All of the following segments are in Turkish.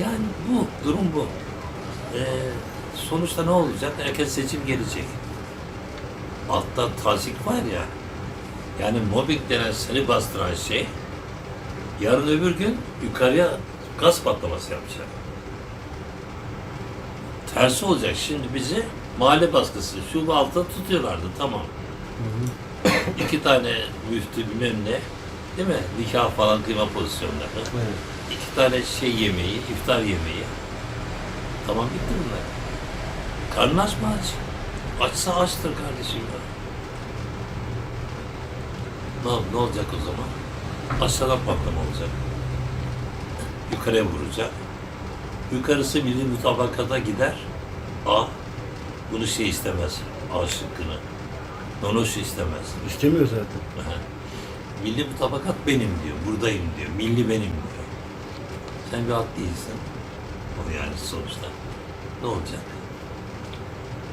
Yani bu, durum bu. Ee, sonuçta ne olacak? Erken seçim gelecek. Altta tazik var ya, yani mobbing denen seni bastıran şey, yarın öbür gün yukarıya gaz patlaması yapacak. Tersi olacak. Şimdi bizi mahalle baskısı, şu altta tutuyorlardı, tamam. İki tane müftü bilmem ne, değil mi? Nikah falan kıyma pozisyonları. Evet. İki tane şey yemeği, iftar yemeği. Tamam bitti bunlar. Karnın aç mı aç? Açsa açtır kardeşim ya. Ne, ne olacak o zaman? Aşağıdan patlama olacak. Yukarıya vuracak. Yukarısı milli mutabakata gider. A. Bunu şey istemez. A şıkkını. Nonoş istemez. İstemiyor zaten. Milli mutabakat benim diyor, buradayım diyor, milli benim diyor. Sen bir at değilsin. O yani sonuçta. Ne olacak?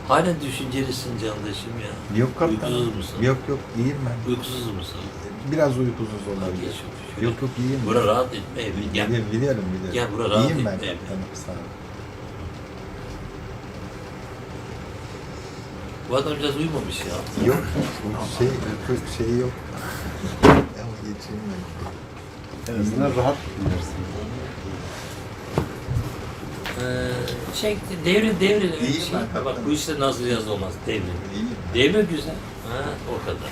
Halen düşüncelisin candaşım ya. Yok kaptan. Uykusuz musun? Yok yok iyiyim ben. Uykusuz musun? Biraz uykusuz olabilir. şöyle. Yok yok iyiyim. Bura rahat etme evi. Gel. Biliyorum biliyorum. Gel, bura rahat İyiyim ben etme evi. kaptanım sağ ol. Bu adam biraz uyumamış ya. Yok şey, şeyi yok. Ama geçeyim ben. En azından rahat dinlersin. Ee, şey, devrin devrin. İyi şey, ben kaptanım. bak bu işte nazlı yazı olmaz. Devrin. İyiyim. Devre güzel. Ha, o kadar.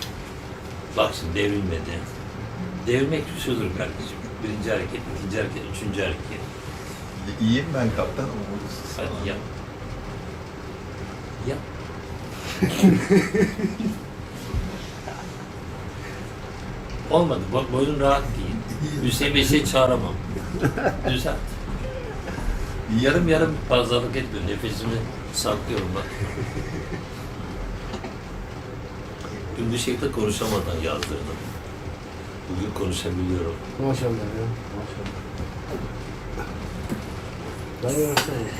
Bak şimdi devrilmedi. Devrilmek şudur kardeşim. Birinci hareket, ikinci hareket, üçüncü hareket. İyiyim ben kaptanım. uykusuz. Hadi yap. Yap. Olmadı. Bak boynun rahat değil. Hüseyin Bey'i çağıramam. Düzelt. Yarım yarım fazlalık etmiyor. Nefesimi saklıyorum bak. Dün bir şekilde konuşamadan yazdırdım. Bugün konuşabiliyorum. Maşallah ya. Maşallah. Ben versene.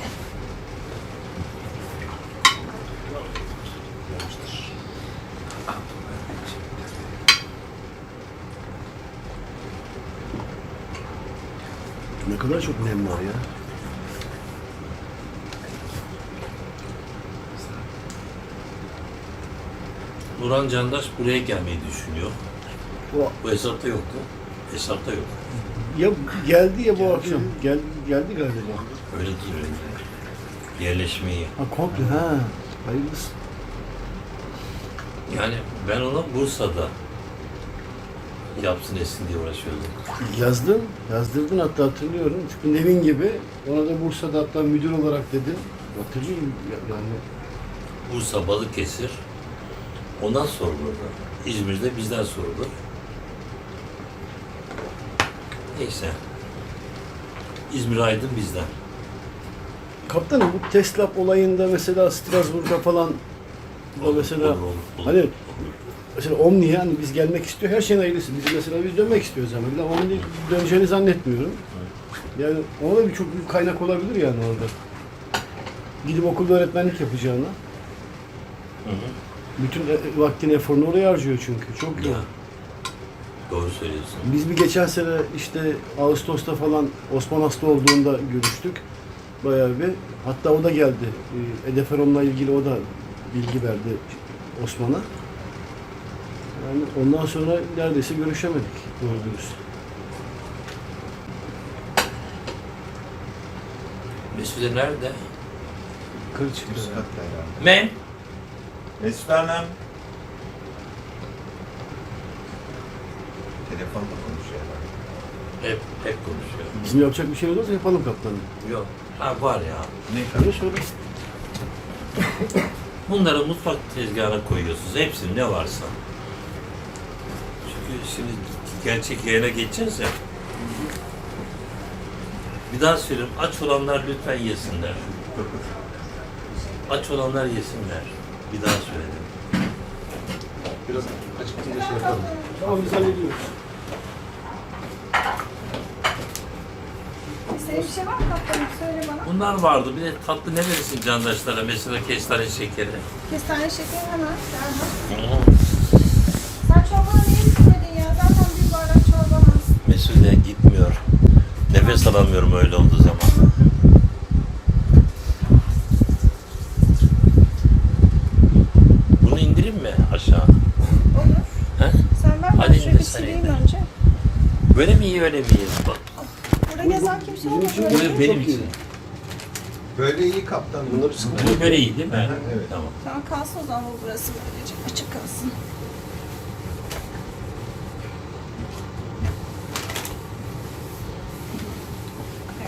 Ne kadar çok nem var ya. Nurhan Candaş buraya gelmeyi düşünüyor. O, Bu hesapta yoktu. Hesapta yok. ya geldi ya bu akşam. Gel, geldi galiba. Öyle değil öyle. Yerleşmeyi. Ha komple ha. Hayırlısı. Yani ben ona Bursa'da yapsın etsin diye uğraşıyordum. Yazdın, yazdırdın hatta hatırlıyorum. Çünkü Nevin gibi ona da Bursa'da hatta müdür olarak dedin. Hatırlıyorum ya- yani. Bursa, Balıkesir ondan sorulur. İzmir'de bizden sorulur. Neyse. İzmir Aydın bizden. Kaptanım bu Tesla olayında mesela Strasbourg'da falan da mesela Olur, olur, olur. hani mesela Omni'ye hani biz gelmek istiyor her şeyin hayırlısı. Biz mesela biz dönmek istiyoruz ama bir de Omni döneceğini zannetmiyorum. Yani ona da bir çok büyük kaynak olabilir yani orada. Gidip okulda öğretmenlik yapacağına. Hı hı. Bütün e- vaktini, eforunu oraya harcıyor çünkü. Çok yoğun. Ya. Doğru söylüyorsun. Biz bir geçen sene işte Ağustos'ta falan Osman hasta olduğunda görüştük. Bayağı bir. Hatta o da geldi. Ee, Edeferom'la ilgili o da bilgi verdi Osman'a. Yani ondan sonra neredeyse görüşemedik doğru dürüst. Mesude nerede? Kırç Üst katta herhalde. Men. Mesut Hanım. Telefonla konuşuyor herhalde. Hep, hep konuşuyor. Bizim yapacak bir şey olursa yapalım kaptanım. Yok. Ha var ya. Ne Öyle söyle. Bunları mutfak tezgahına koyuyorsunuz. Hepsini ne varsa. Şimdi gerçek yayına geçeceğiz ya. Bir daha söyleyeyim. Aç olanlar lütfen yesinler. Aç olanlar yesinler. Bir daha söyledim. Biraz açıkçası şey yapalım. Tamam biz hallediyoruz. İstediğin bir şey var mı kaptanım? Söyle bana. Bunlar vardı. Bir de tatlı ne verirsin candaşlara? Mesela kestane şekeri. Kestane şekeri hemen. Hemen. üstüne gitmiyor. Nefes alamıyorum öyle olduğu zaman. Bunu indireyim mi aşağı? Olur. He? Sen ben Hadi şöyle sileyim önce. Böyle mi iyi öyle mi iyi? Bak, Burada yazan kimse olmaz. bu öyle. benim için. Böyle iyi kaptan. Bunları sıkıntı. Bu böyle iyi değil mi? Evet. Tamam. Tamam kalsın o zaman bu burası böylece. Açık kalsın.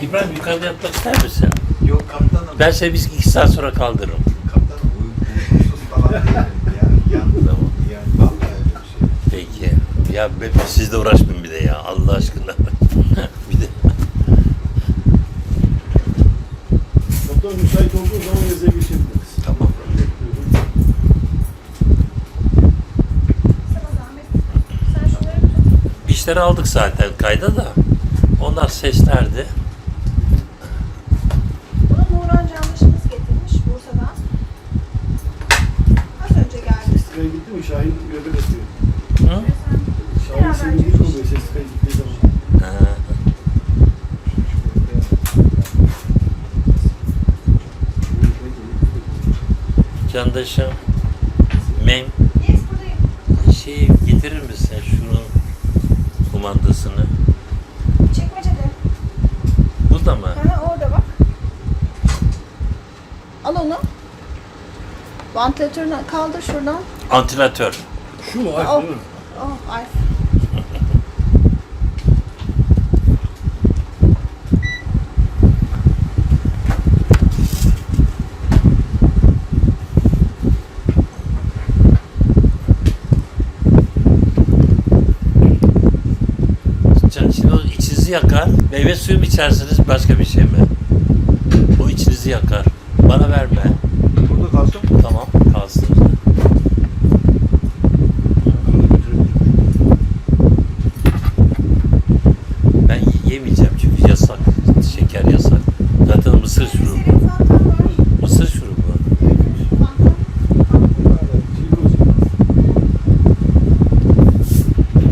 İbrahim yukarıda yatmak ister misin? Yok kaptanım. Ben seni biz iki saat sonra kaldırırım. Kaptanım uy- uykusuz falan değilim. Yani yandım. Tamam. Yani vallahi öyle bir şey. Peki. Ya be, sizle uğraşmayın bir de ya Allah aşkına. bir de Doktor müsait olduğu zaman yazıya geçebiliriz. tamam. Bekliyorum. Sana zahmet. Sen şunları tut. İşleri aldık zaten kayda da. Onlar seslerdi. Bunu Nuran Candaş'ımız getirmiş Bursa'dan. Az önce geldi. Sestikaya gitti mi? Şahin göbek atıyor. Hı? Ve sen Şahin Beraber senin ilk oluyor Sestikaya gittiği zaman. Ha. Candaşım. Mem Yes buradayım. şey getirir misin şunun kumandasını? Çekmecede. Burada mı? Ha, orada bak. Al onu. Vantilatörünü kaldır şuradan. Antilatör. Şu mu? Ay, Oh. değil mi? Oh, ay. Can- Şimdi o içinizi yakar. Meyve suyu mu içersiniz başka bir şey mi? O içinizi yakar. Bana verme. Burada kalsın. Tamam kalsın. Ben yemeyeceğim çünkü yasak. Şeker yasak. Zaten mısır şurubu. Mısır şurubu.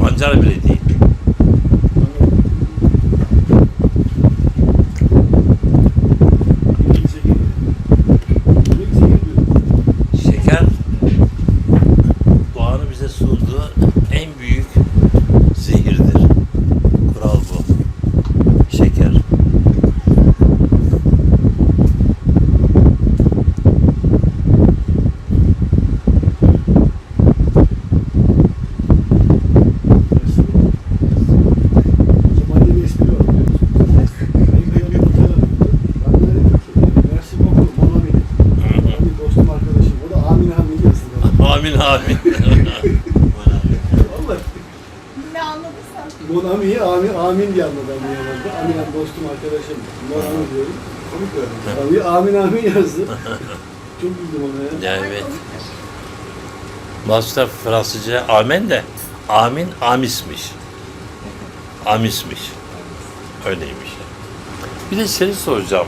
Pancar bile değil. Şeker doğanın bize sunduğu en büyük zehirdir. Kural bu. Şeker. Kemal'de bir espri var biliyor musun? Benim bir yanımda otel arıyordu. Ben de dedim ki, Mersi Boku, bana beni. Hani dostum arkadaşım. O da Amin Amin yazdı bana. Amin amin. Vallahi Ne anladın sen? Bonami'yi Amin, Amin diye anladım bir yanımda. Amin dostum arkadaşım. Bonami diyorum. Komik öğrendim. Tabii Amin Amin yazdı. Çok güldüm ona ya. evet. Master Fransızca amen de amin amismiş. Amismiş. Öyleymiş. Bir de seni soracağım.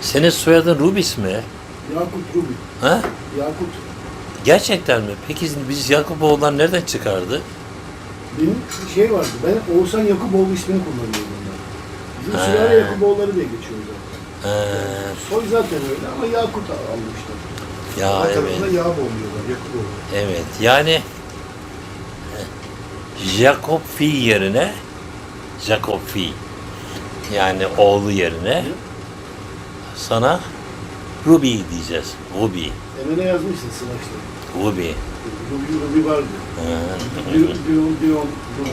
Senin soyadın Rubis mi? Yakut Rubi. Ha? Yakut. Gerçekten mi? Peki biz Yakupoğullar nereden çıkardı? Benim şey vardı. Ben Oğuzhan Yakuboğlu ismini kullanıyordum ben. Bizim sülale Yakuboğulları diye geçiyor Soy zaten öyle ama Yakut almışlar. ya Ana evet. tarafında yağ bomluyorlar. Yakıp oluyor. Evet. Yani Jacob Fi yerine Jacob Fi yani oğlu yerine sana Ruby diyeceğiz. Ruby. Emre'ne yazmışsın Sıvaç'ta. Ruby. Rubi Rubi vardı. Diyon Diyon Rubi.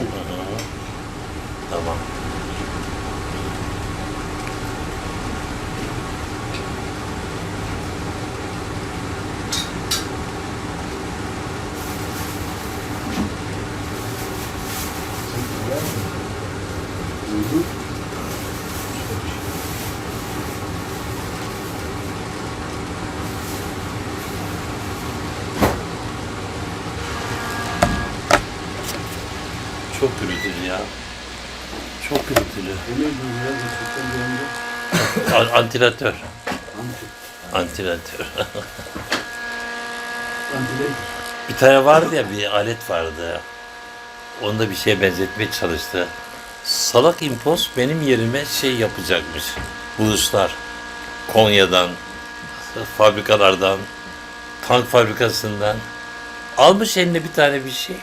Tamam. Çok gürültülü ya. Çok gürültülü. Antilatör. Anti. Antilatör. Bir tane vardı ya bir alet vardı. Onu da bir şeye benzetmeye çalıştı. Salak impos benim yerime şey yapacakmış. Buluşlar. Konya'dan, fabrikalardan, tank fabrikasından. Almış eline bir tane bir şey.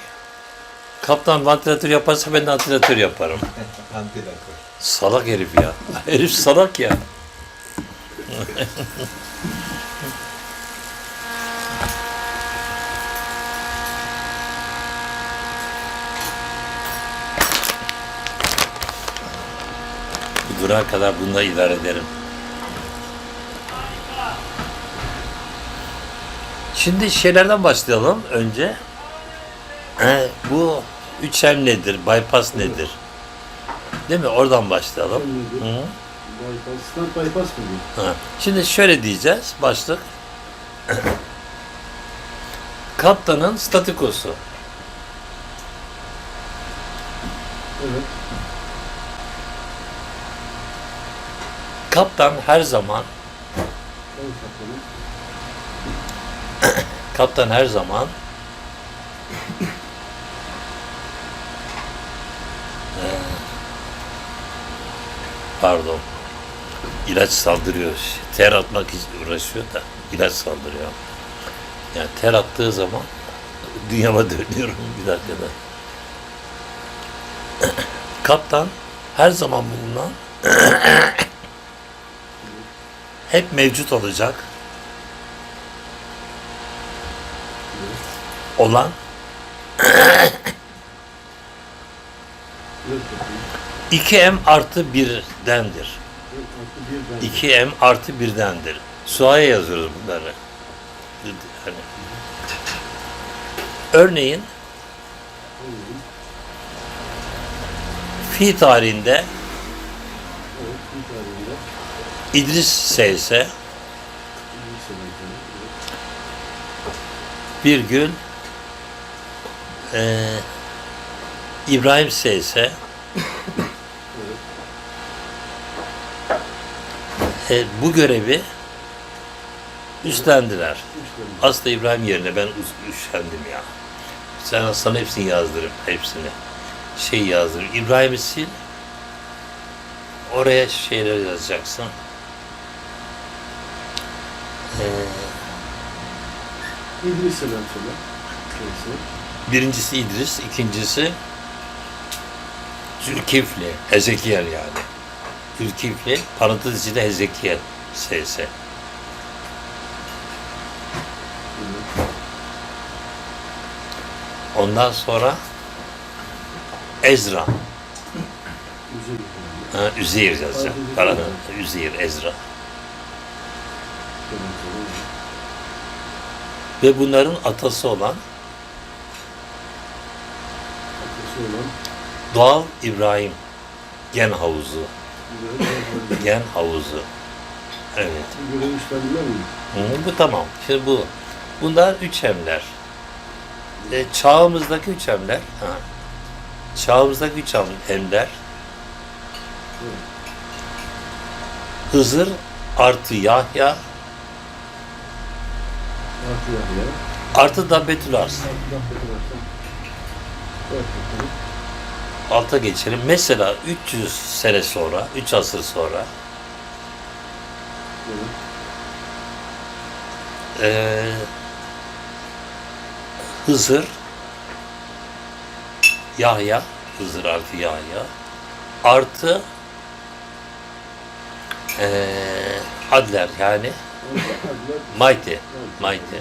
Kaptan vantilatör yaparsa ben de vantilatör yaparım. Antilatör. Salak herif ya. Herif salak ya. Durağa kadar bununla idare ederim. Şimdi şeylerden başlayalım önce. Ee, bu üçem nedir? Bypass nedir? Değil mi? Oradan başlayalım. Hı. Bypass, stand bypass mı diyor? Ha. Şimdi şöyle diyeceğiz başlık. Kaptanın statikosu. Evet. Kaptan her zaman kaptan her zaman Ee, pardon ilaç saldırıyor. Ter atmak uğraşıyor da ilaç saldırıyor. Yani ter attığı zaman dünyama dönüyorum bir dakikada. Kaptan her zaman bulunan hep mevcut olacak olan. 2m artı 1'dendir. Evet, artı bir ben. 2m artı 1'dendir. Suaya yazıyoruz bunları. Hani. Örneğin fi tarihinde. İdris S ise Bir gün eee, İbrahim S e, bu görevi üstlendiler. Aslında İbrahim yerine ben üşendim ya. Sen sana hepsini yazdırıp hepsini. Şey yazdırıp. İbrahim'i sil. Oraya şeyler yazacaksın. Ee, İdris selam söyle. Birincisi İdris, ikincisi Zülkifli, Ezekiel yani. Zülkifli, parantez içinde Ezekiel, SS. Ondan sonra Ezra. Ha, Üzeyir yazacağım. Parantez, Üzeyir, Ezra. Ve bunların atası olan. Doğal İbrahim gen havuzu. Gen havuzu. Evet. Hı, bu tamam. Şimdi bu. Bunlar üç emler. E, çağımızdaki üç emler. Ha. Çağımızdaki üç em- emler. Hızır artı Yahya Artı Yahya. artı da Betül Ars. Artı varsa. Evet kaptanım. Alta geçelim. Mesela 300 sene sonra, 3 asır sonra e, Hızır Yahya Hızır artı Yahya artı e, Adler yani. Mighty Mighty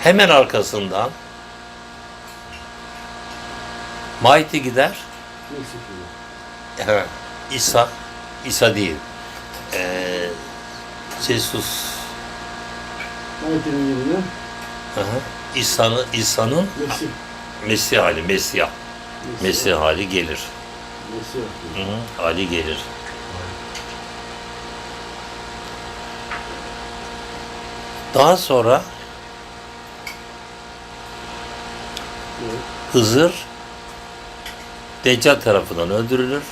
hemen arkasından Mighty gider. Evet. İsa, İsa değil. Ee, Jesus, Ayetinin yerine. İsa'nın İsa'nın Mesih. Mesih hali, Mesih, Mesih hali gelir. Mesih. Hı hı. Hali gelir. Daha sonra. Hızır Deccal tarafından öldürülür.